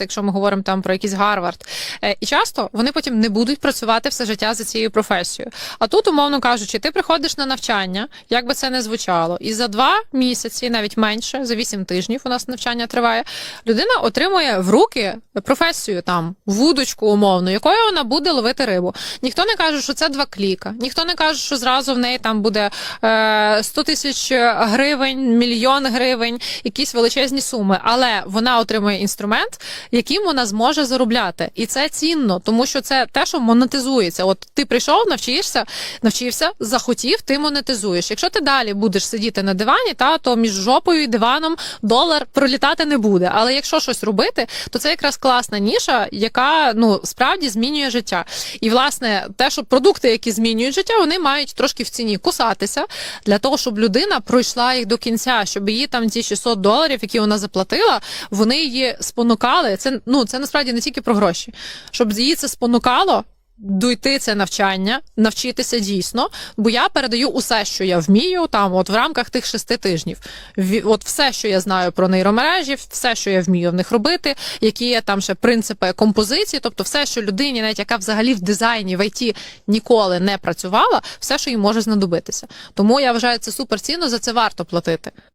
якщо ми говоримо там про якийсь Гарвард. Е, І часто вони потім не будуть працювати все життя за цією професією. А тут, умовно кажучи, ти приходиш на навчання, як би це не звучало, і за два місяці, навіть менше, за вісім тижнів у нас навчання триває. Людина отримує в руки професію там, вудочку умовно, якою вона буде ловити рибу. Ніхто не каже, що це два кліка, ніхто не каже, що зразу в неї там буде е, 100 тисяч гривень, мільйон гривень, якісь величезні суми. Але вона отримує інструмент, яким вона зможе заробляти. І це цінно, тому що це те, що монетизується. От ти прийшов, навчишся, навчився, захотів, ти монетизуєш. Якщо ти далі будеш сидіти на дивані, та то між жопою і диваном долар пролітати не буде. Але якщо щось робити, то це якраз класна ніша, яка ну справді змінює життя. І власне, те, що продукти, які змінюють життя, вони мають трошки в ціні кусатися для того, щоб людина пройшла їх до кінця, щоб її там ті 600 доларів, які вона заплатила, вони її спонукали. Це ну це насправді не тільки про гроші, щоб її це спонукало. Дойти це навчання, навчитися дійсно, бо я передаю усе, що я вмію, там, от в рамках тих шести тижнів. От все, що я знаю про нейромережі, все, що я вмію в них робити, які є там ще принципи композиції, тобто все, що людині, навіть яка взагалі в дизайні в ІТ ніколи не працювала, все, що їй може знадобитися. Тому я вважаю це суперцінно, за це варто платити.